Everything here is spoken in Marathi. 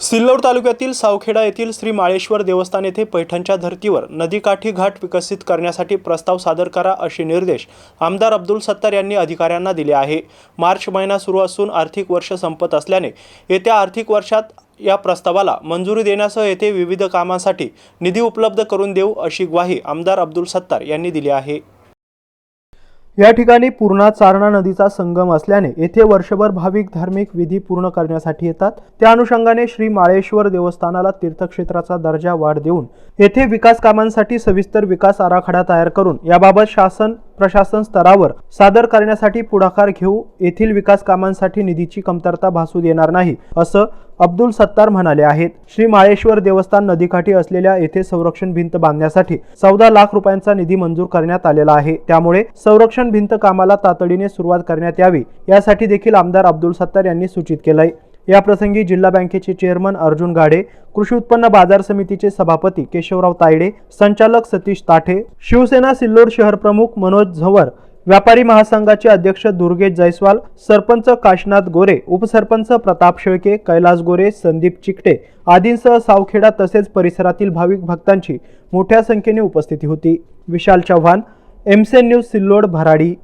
सिल्लोड तालुक्यातील सावखेडा येथील श्री माळेश्वर देवस्थान येथे पैठणच्या धर्तीवर नदीकाठी घाट विकसित करण्यासाठी प्रस्ताव सादर करा असे निर्देश आमदार अब्दुल सत्तार यांनी अधिकाऱ्यांना दिले आहे. मार्च महिना सुरू असून आर्थिक वर्ष संपत असल्याने येत्या आर्थिक वर्षात या प्रस्तावाला मंजुरी देण्यासह येथे विविध कामांसाठी निधी उपलब्ध करून देऊ अशी ग्वाही आमदार अब्दुल सत्तार यांनी दिली आहे. या ठिकाणी पूर्णा चारणा नदीचा संगम असल्याने येथे वर्षभर भाविक धार्मिक विधी पूर्ण करण्यासाठी येतात. त्या अनुषंगाने श्री माळेश्वर देवस्थानाला तीर्थक्षेत्राचा दर्जा वाढ देऊन येथे विकास कामांसाठी सविस्तर विकास आराखडा तयार करून याबाबत शासन प्रशासन स्तरावर सादर करण्यासाठी पुढाकार घेऊ येथील विकास कामांसाठी निधीची कमतरता भासू देणार नाही असं अब्दुल सत्तार म्हणाले आहेत. श्री माळेश्वर देवस्थान नदीकाठी असलेल्या येथे संरक्षण भिंत बांधण्यासाठी चौदा लाख रुपयांचा निधी मंजूर करण्यात आलेला आहे. त्यामुळे संरक्षण भिंत कामाला तातडीने सुरुवात करण्यात यावी यासाठी देखील आमदार अब्दुल सत्तार यांनी सूचित केलंय. याप्रसंगी जिल्हा बँकेचे चेअरमन अर्जुन गाडे कृषी उत्पन्न बाजार समितीचे सभापती केशवराव तायडे संचालक सतीश ताठे शिवसेना सिल्लोड शहर प्रमुख मनोज झंवर व्यापारी महासंघाचे अध्यक्ष दुर्गेश जयस्वाल सरपंच काशनाथ गोरे उपसरपंच प्रताप शेळके कैलास गोरे संदीप चिकटे आदींसह सावखेडा तसेच परिसरातील भाविक भक्तांची मोठ्या संख्येने उपस्थिती होती. Vishal Chavan MCN news Sillod Bharadi.